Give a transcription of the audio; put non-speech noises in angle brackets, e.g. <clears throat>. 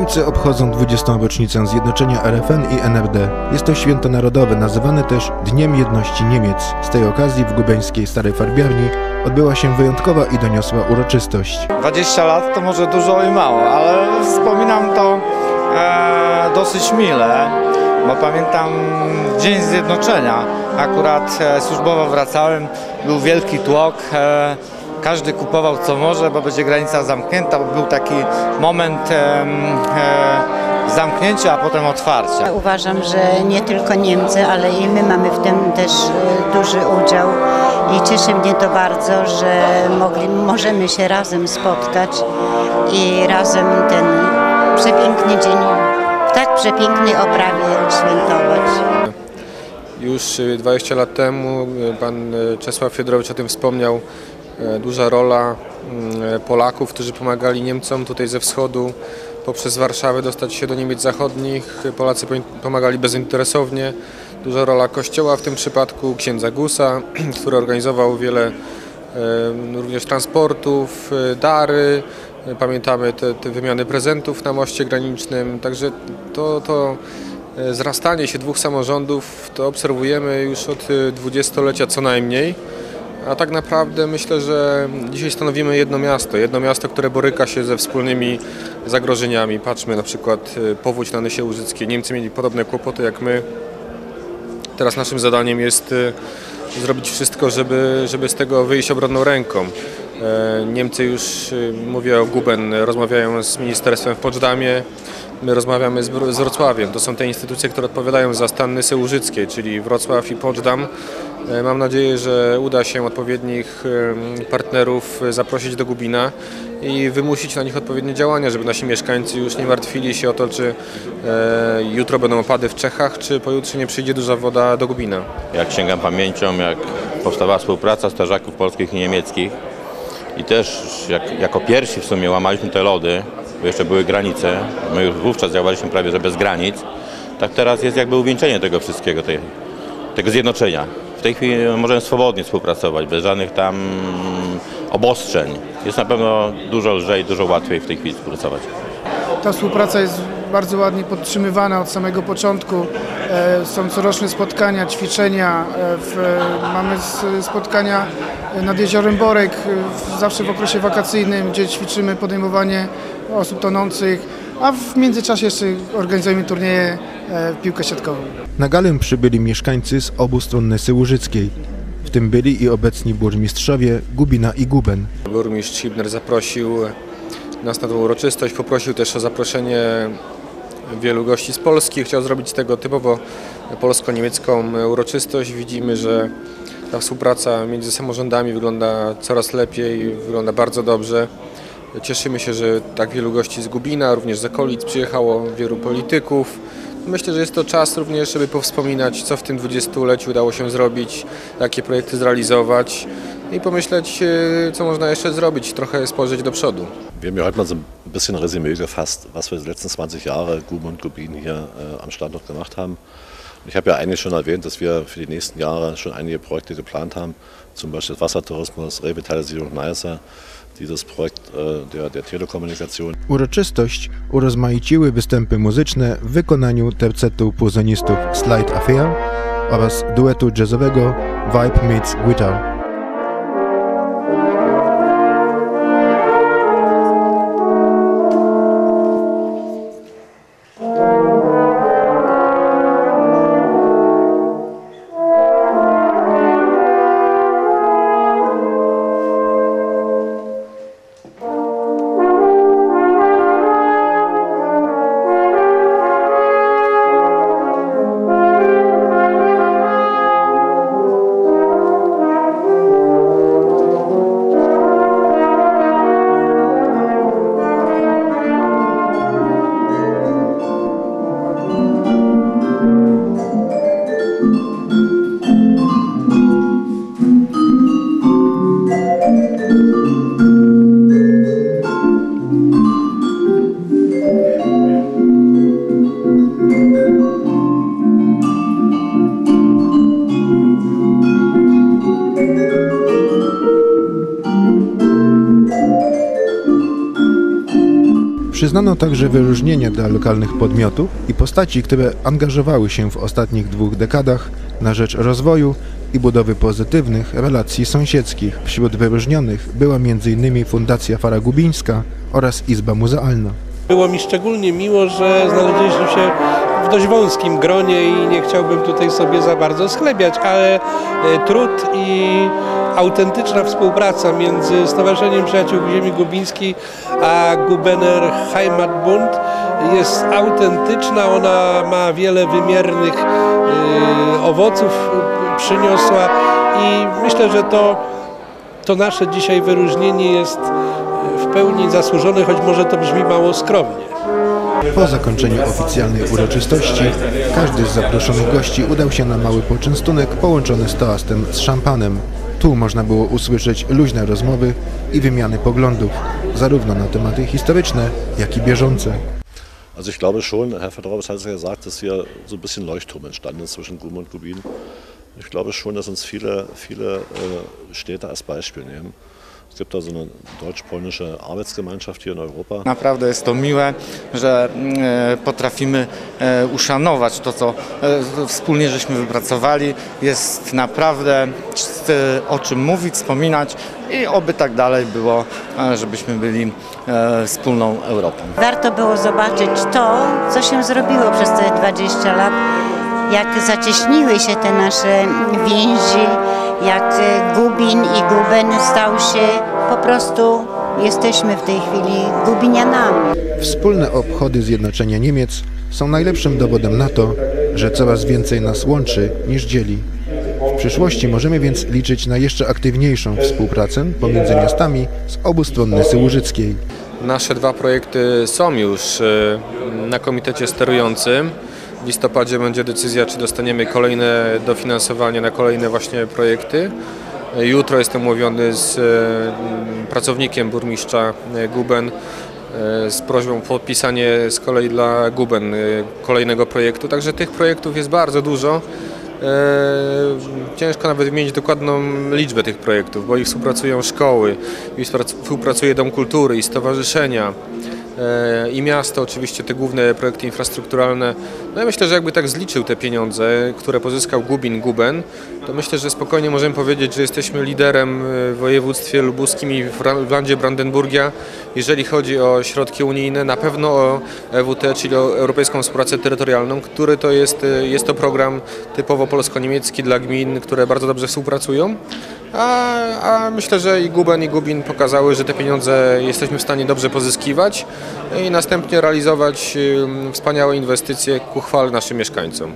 Niemcy obchodzą 20. rocznicę zjednoczenia RFN i NRD. Jest to święto narodowe, nazywane też Dniem Jedności Niemiec. Z tej okazji w gubeńskiej Starej Farbiarni odbyła się wyjątkowa i doniosła uroczystość. 20 lat to może dużo i mało, ale wspominam to e, dosyć mile, bo pamiętam Dzień Zjednoczenia. Akurat e, służbowo wracałem, był wielki tłok. E, każdy kupował co może, bo będzie granica zamknięta, bo był taki moment e, e, zamknięcia, a potem otwarcia. Uważam, że nie tylko Niemcy, ale i my mamy w tym też e, duży udział i cieszy mnie to bardzo, że mogli, możemy się razem spotkać i razem ten przepiękny dzień w tak pięknej oprawie świętować. Już y, 20 lat temu pan y, Czesław Fiedorowicz o tym wspomniał. E, Duża rola mm, Polaków, którzy pomagali Niemcom tutaj ze wschodu poprzez Warszawę dostać się do Niemiec zachodnich. Polacy po- pomagali bezinteresownie. Duża rola Kościoła w tym przypadku, księdza Gusa, <clears throat> który organizował wiele e, również transportów, e, dary. E, Pamiętamy te, te wymiany prezentów na moście granicznym. Także to, to e, zrastanie się dwóch samorządów to obserwujemy już od e, dwudziestolecia co najmniej. A tak naprawdę myślę, że dzisiaj stanowimy jedno miasto. Jedno miasto, które boryka się ze wspólnymi zagrożeniami. Patrzmy na przykład e, powódź na Nysie Łużyckiej. Niemcy mieli podobne kłopoty jak my. Teraz naszym zadaniem jest e, zrobić wszystko, żeby, żeby z tego wyjść obronną ręką. E, Niemcy już, e, mówię o Guben, rozmawiają z ministerstwem w Poczdamie, my rozmawiamy z Wrocławiem. To są te instytucje, które odpowiadają za stan Nysy Łużyckiej, czyli Wrocław i Poczdam. E, Mam nadzieję, że uda się odpowiednich partnerów e, zaprosić do Gubina i wymusić na nich odpowiednie działania, żeby nasi mieszkańcy już nie martwili się o to, czy e, jutro będą opady w Czechach, czy pojutrze nie przyjdzie duża woda do Gubina. jak sięgam pamięcią, jak powstawała współpraca strażaków polskich i niemieckich i też jak, jako pierwsi w sumie łamaliśmy te lody, bo jeszcze były granice, my już wówczas działaliśmy prawie że bez granic, tak teraz jest jakby uwieńczenie tego wszystkiego, tej, tego zjednoczenia. W tej chwili możemy swobodnie współpracować, bez żadnych tam obostrzeń. Jest na pewno dużo lżej, dużo łatwiej w tej chwili współpracować. Ta współpraca jest bardzo ładnie podtrzymywana od samego początku. E, Są coroczne spotkania, ćwiczenia. e, mamy spotkania nad jeziorem Borek, e, zawsze w okresie wakacyjnym, gdzie ćwiczymy podejmowanie osób tonących, a w międzyczasie jeszcze organizujemy turnieje e, w piłkę siatkową. Na galę przybyli mieszkańcy z obu stron Nysy Łużyckiej. W tym byli i obecni burmistrzowie Gubina i Guben. Burmistrz Hibner zaprosił nas na tą uroczystość, poprosił też o zaproszenie wielu gości z Polski. Chciał zrobić tego typowo polsko-niemiecką uroczystość. Widzimy, że ta współpraca między samorządami wygląda coraz lepiej, wygląda bardzo dobrze. Cieszymy się, że tak wielu gości z Gubina, również z okolic przyjechało, wielu polityków. Myślę, że jest to czas również, żeby powspominać, co w tym dwudziestoleciu udało się zrobić, jakie projekty zrealizować i pomyśleć, e, co można jeszcze zrobić, trochę spojrzeć do przodu. Wir haben ja heute mal so ein bisschen Resümee gefasst, was wir die letzten 20 Jahre Guben und Gubin hier äh, am Standort gemacht haben. Ich habe ja eigentlich schon erwähnt, dass wir für die nächsten Jahre schon einige Projekte geplant haben, zum Beispiel Wassertourismus, Revitalisierung Neisser, dieses Projekt äh, der, der Telekommunikation. Uroczystość urozmaiciły występy muzyczne w wykonaniu tercetu puzonistów Slide Affair oraz duetu jazzowego Vibe Meets Guitar. Przyznano także wyróżnienia dla lokalnych podmiotów i postaci, które angażowały się w ostatnich dwóch dekadach na rzecz rozwoju i budowy pozytywnych relacji sąsiedzkich. Wśród wyróżnionych była m.in. Fundacja Fara Gubińska oraz Izba Muzealna. Było mi szczególnie miło, że znaleźliśmy się w dość wąskim gronie i nie chciałbym tutaj sobie za bardzo schlebiać, ale e, trud i autentyczna współpraca między Stowarzyszeniem Przyjaciół Ziemi Gubińskiej a Gubener Heimatbund jest autentyczna, ona ma wiele wymiernych e, owoców przyniosła i myślę, że to, to nasze dzisiaj wyróżnienie jest w pełni zasłużone, choć może to brzmi mało skromnie. Po zakończeniu oficjalnej uroczystości każdy z zaproszonych gości udał się na mały poczęstunek połączony z toastem z szampanem. Tu można było usłyszeć luźne rozmowy i wymiany poglądów, zarówno na tematy historyczne, jak i bieżące. Also ich glaube schon, Herr Fedorowitz hat es ja gesagt, dass hier so ein bisschen Leuchtturm entstanden ist zwischen Guben und Gubin. Ich glaube schon, dass uns viele, viele äh, Städte als Beispiel nehmen. Es gibt da so eine deutsch-polnische Arbeitsgemeinschaft hier in Europa. Naprawdę jest to miłe, że e, potrafimy e, uszanować to, co e, wspólnie żeśmy wypracowali. Jest naprawdę o czym mówić, wspominać i oby tak dalej było, żebyśmy byli wspólną Europą. Warto było zobaczyć to, co się zrobiło przez te 20 lat, jak zacieśniły się te nasze więzi, jak e, Gubin i Guben stał się po prostu, jesteśmy w tej chwili Gubinianami. Wspólne obchody zjednoczenia Niemiec są najlepszym dowodem na to, że coraz więcej nas łączy niż dzieli. W przyszłości możemy więc liczyć na jeszcze aktywniejszą współpracę pomiędzy miastami z obu stron Nysy Łużyckiej. Nasze dwa projekty są już e, na komitecie sterującym. W listopadzie będzie decyzja, czy dostaniemy kolejne dofinansowanie na kolejne właśnie projekty. Jutro jestem umówiony z e, pracownikiem burmistrza e, Guben e, z prośbą o podpisanie z kolei dla Guben kolejnego projektu. Także tych projektów jest bardzo dużo. Ciężko nawet wymienić dokładną liczbę tych projektów, bo i współpracują szkoły, współpracuje Dom Kultury i stowarzyszenia i miasto, oczywiście te główne projekty infrastrukturalne. No ja myślę, że jakby tak zliczył te pieniądze, które pozyskał Gubin Guben, to myślę, że spokojnie możemy powiedzieć, że jesteśmy liderem w województwie lubuskim i w landzie Brandenburgia, jeżeli chodzi o środki unijne, na pewno o EWT, czyli o Europejską Współpracę Terytorialną, który to jest, e, jest to program typowo polsko-niemiecki dla gmin, które bardzo dobrze współpracują. A, a myślę, że i Guben i Gubin pokazały, że te pieniądze jesteśmy w stanie dobrze pozyskiwać i następnie realizować wspaniałe inwestycje ku chwale naszym mieszkańcom.